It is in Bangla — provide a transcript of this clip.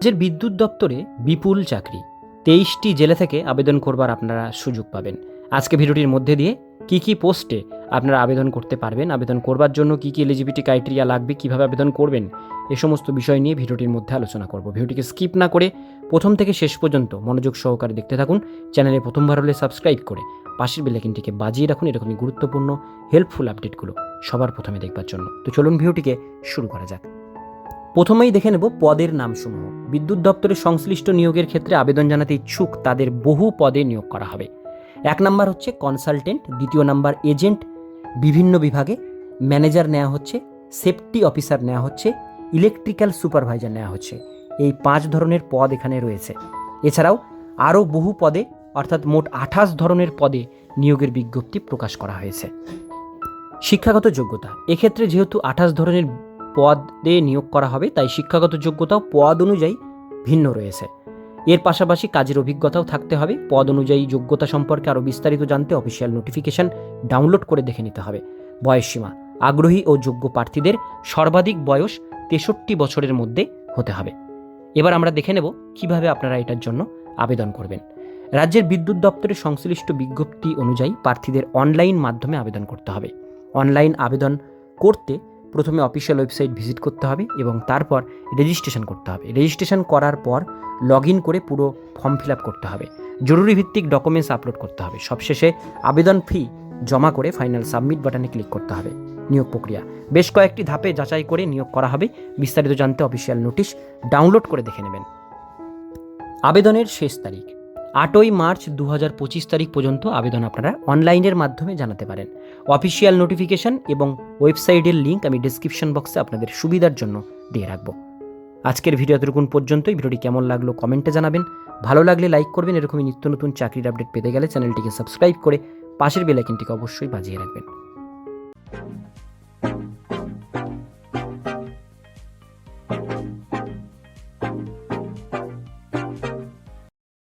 রাজ্যের বিদ্যুৎ দপ্তরে বিপুল চাকরি। তেইশটি জেলা থেকে আবেদন করবার আপনারা সুযোগ পাবেন। আজকে ভিডিওটির মধ্যে দিয়ে কি কি পোস্টে আপনারা আবেদন করতে পারবেন, আবেদন করবার জন্য কি কি এলিজিবিলিটি ক্রাইটেরিয়া লাগবে, কীভাবে আবেদন করবেন, এ সমস্ত বিষয় নিয়ে ভিডিওটির মধ্যে আলোচনা করব। ভিডিওটিকে স্কিপ না করে প্রথম থেকে শেষ পর্যন্ত মনোযোগ সহকারে দেখতে থাকুন, চ্যানেলে প্রথমবার হলে সাবস্ক্রাইব করে পাশের বেলাইকিনটিকে বাজিয়ে রাখুন, এরকমই গুরুত্বপূর্ণ হেল্পফুল আপডেটগুলো সবার প্রথমে দেখবার জন্য। তো চলুন ভিডিওটিকে শুরু করা যাক। প্রথমেই দেখে নেব পদের নামসমূহ। বিদ্যুৎ দপ্তরের সংশ্লিষ্ট নিয়োগের ক্ষেত্রে আবেদন জানাতে ইচ্ছুক তাদের বহু পদে নিয়োগ করা হবে। এক নাম্বার হচ্ছে কনসালটেন্ট দ্বিতীয় নাম্বার এজেন্ট বিভিন্ন বিভাগে ম্যানেজার নেওয়া হচ্ছে সেফটি অফিসার নেওয়া হচ্ছে ইলেকট্রিক্যাল সুপারভাইজার নেওয়া হচ্ছে। এই পাঁচ ধরনের পদ এখানে রয়েছে। এছাড়াও আরও বহু পদে, অর্থাৎ মোট আঠাশ ধরনের পদে নিয়োগের বিজ্ঞপ্তি প্রকাশ করা হয়েছে। শিক্ষাগত যোগ্যতা। এক্ষেত্রে যেহেতু আঠাশ ধরনের পদে নিয়োগ করা হবে, তাই শিক্ষাগত যোগ্যতাও পদ অনুযায়ী ভিন্ন রয়েছে। এর পাশাপাশি কাজের অভিজ্ঞতাও থাকতে হবে, পদ অনুযায়ী যোগ্যতা সম্পর্কে আরও বিস্তারিত জানতে অফিসিয়াল নোটিফিকেশন ডাউনলোড করে দেখে নিতে হবে। বয়সসীমা আগ্রহী ও যোগ্য প্রার্থীদের সর্বাধিক বয়স তেষট্টি বছরের মধ্যে হতে হবে। এবার আমরা দেখে নেব কীভাবে আপনারা এটার জন্য আবেদন করবেন। রাজ্যের বিদ্যুৎ দপ্তরের সংশ্লিষ্ট বিজ্ঞপ্তি অনুযায়ী প্রার্থীদের অনলাইন মাধ্যমে আবেদন করতে হবে। অনলাইন আবেদন করতে প্রথমে অফিসিয়াল ওয়েবসাইট ভিজিট করতে হবে এবং তারপর রেজিস্ট্রেশন করতে হবে। রেজিস্ট্রেশন করার পর লগ ইন করে পুরো ফর্ম ফিল আপ করতে হবে। জরুরি ভিত্তিক ডকুমেন্টস আপলোড করতে হবে। সবশেষে আবেদন ফি জমা করে ফাইনাল সাবমিট বাটনে ক্লিক করতে হবে। নিয়োগ প্রক্রিয়া। বেশ কয়েকটি ধাপে যাচাই করে নিয়োগ করা হবে। বিস্তারিত জানতে অফিসিয়াল নোটিশ ডাউনলোড করে দেখে নেবেন। আবেদনের শেষ তারিখ। আটই মার্চ দু হাজার পঁচিশ তারিখ পর্যন্ত আবেদন আপনারা অনলাইনের মাধ্যমে জানাতে পারেন। অফিসিয়াল নোটিফিকেশন এবং ওয়েবসাইটের লিঙ্ক আমি ডিসক্রিপশন বক্সে আপনাদের সুবিধার জন্য দিয়ে রাখব। আজকের ভিডিও এতটুকুন পর্যন্তই। ভিডিওটি কেমন লাগল কমেন্টে জানাবেন। ভালো লাগলে লাইক করবেন। এরকমই নিত্য নতুন চাকরির আপডেট পেতে গেলে চ্যানেলটিকে সাবস্ক্রাইব করে পাশের বেলাইকিনটিকে অবশ্যই বাজিয়ে রাখবেন।